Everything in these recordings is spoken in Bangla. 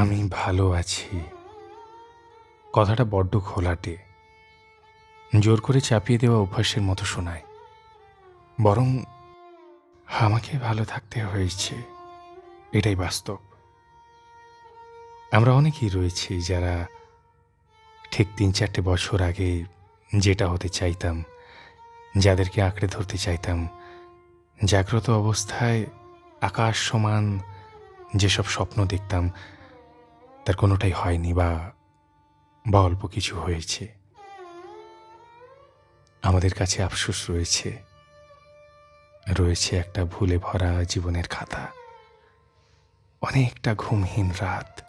আমি ভালো আছি। কথাটা বড্ড খোলাটে। জোর করে চাপিয়ে দেওয়া অভ্যাসের মতো শোনায়। বরং আমাকে ভালো থাকতে হয়েছে। এটাই বাস্তব। আমরা অনেকেই রয়েছি যারা ঠিক তিন চারটে বছর আগে যেটা হতে চাইতাম, যাদেরকে আঁকড়ে ধরতে চাইতাম, জাগ্রত অবস্থায় আকাশ সমান যেসব স্বপ্ন দেখতাম তার কোনোটাই হয়নি বা বা অল্প কিছু হয়েছে। আমাদের কাছে আফসোস রয়েছে। রয়েছে একটা ভুলে ভরা জীবনের খাতা। অনেকটা ঘুমহীন রাত।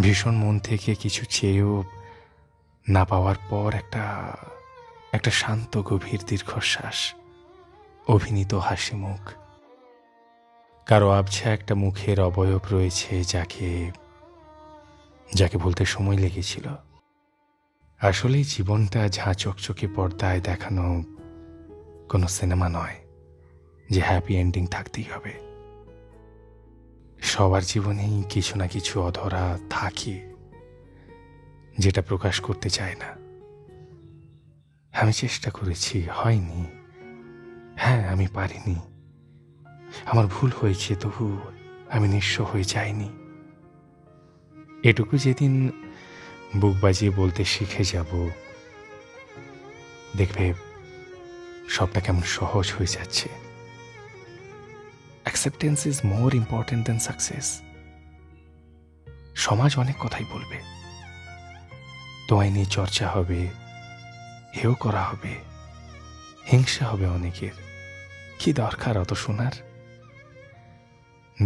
ভীষণ মন থেকে কিছু চেয়েও না পাওয়ার পর একটা একটা শান্ত গভীর দীর্ঘশ্বাস, অভিনীত হাসি মুখ। কারও আবছা একটা মুখের অবয়ব রয়েছে যাকে যাকে বলতে সময় লেগেছিল। আসলে জীবনটা ঝাঁ চকচকে পর্দায় দেখানো কোনো সিনেমা নয়, যে হ্যাপি এন্ডিং থাকতেই হবে। সবার জীবনেই কিছু না কিছু অধরা থাকে, যেটা প্রকাশ করতে চায় না। আমি চেষ্টা করেছি, হয়নি। হ্যাঁ আমি পারিনি। আমার ভুল হয়েছে, তবু আমি নিঃস্ব হয়ে যাইনি। এটুকু যেদিন বুক বাজিয়ে বলতে শিখে যাব, দেখবে সবটা কেমন সহজ হয়ে যাচ্ছে। Acceptance is more important than success সমাজ অনেক কথাই বলবে। তোমায় নিয়ে চর্চা হবে হেও করা হবে, হিংসা হবে অনেকের। কি দরকার অত শোনার?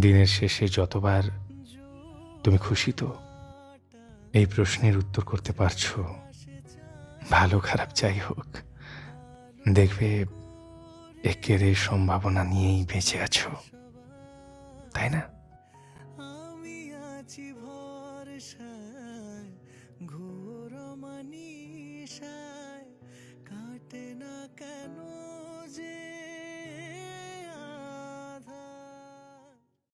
দিনের শেষে যতবার তুমি খুশি তো এই প্রশ্নের উত্তর করতে পারছ। ভালো খারাপ যাই হোক। দেখবে একের সম্ভাবনা নিয়েই বেঁচে আছো। তাই না? আমি আছি ভরসায়, ঘুম